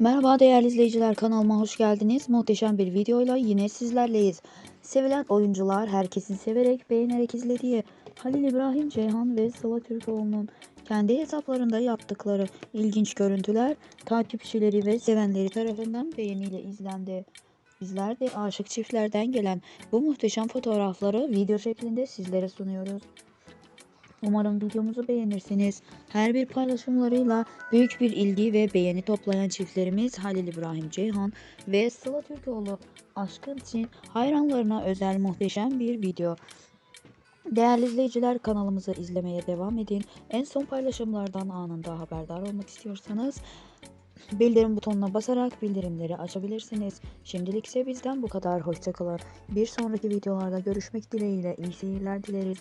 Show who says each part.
Speaker 1: Merhaba değerli izleyiciler kanalıma hoş geldiniz. Muhteşem bir videoyla yine sizlerleyiz. Sevilen oyuncular herkesin severek beğenerek izlediği Halil İbrahim Ceyhan ve Sıla Türkoğlu'nun kendi hesaplarında yaptıkları ilginç görüntüler takipçileri ve sevenleri tarafından beğeniyle izlendi. Bizler de aşık çiftlerden gelen bu muhteşem fotoğrafları video şeklinde sizlere sunuyoruz. Umarım videomuzu beğenirsiniz. Her bir paylaşımlarıyla büyük bir ilgi ve beğeni toplayan çiftlerimiz Halil İbrahim Ceyhan ve Sıla Türkoğlu aşkın için hayranlarına özel muhteşem bir video. Değerli izleyiciler kanalımızı izlemeye devam edin. En son paylaşımlardan anında haberdar olmak istiyorsanız bildirim butonuna basarak bildirimleri açabilirsiniz. Şimdilik ise bizden bu kadar. Hoşçakalın. Bir sonraki videolarda görüşmek dileğiyle iyi seyirler dileriz.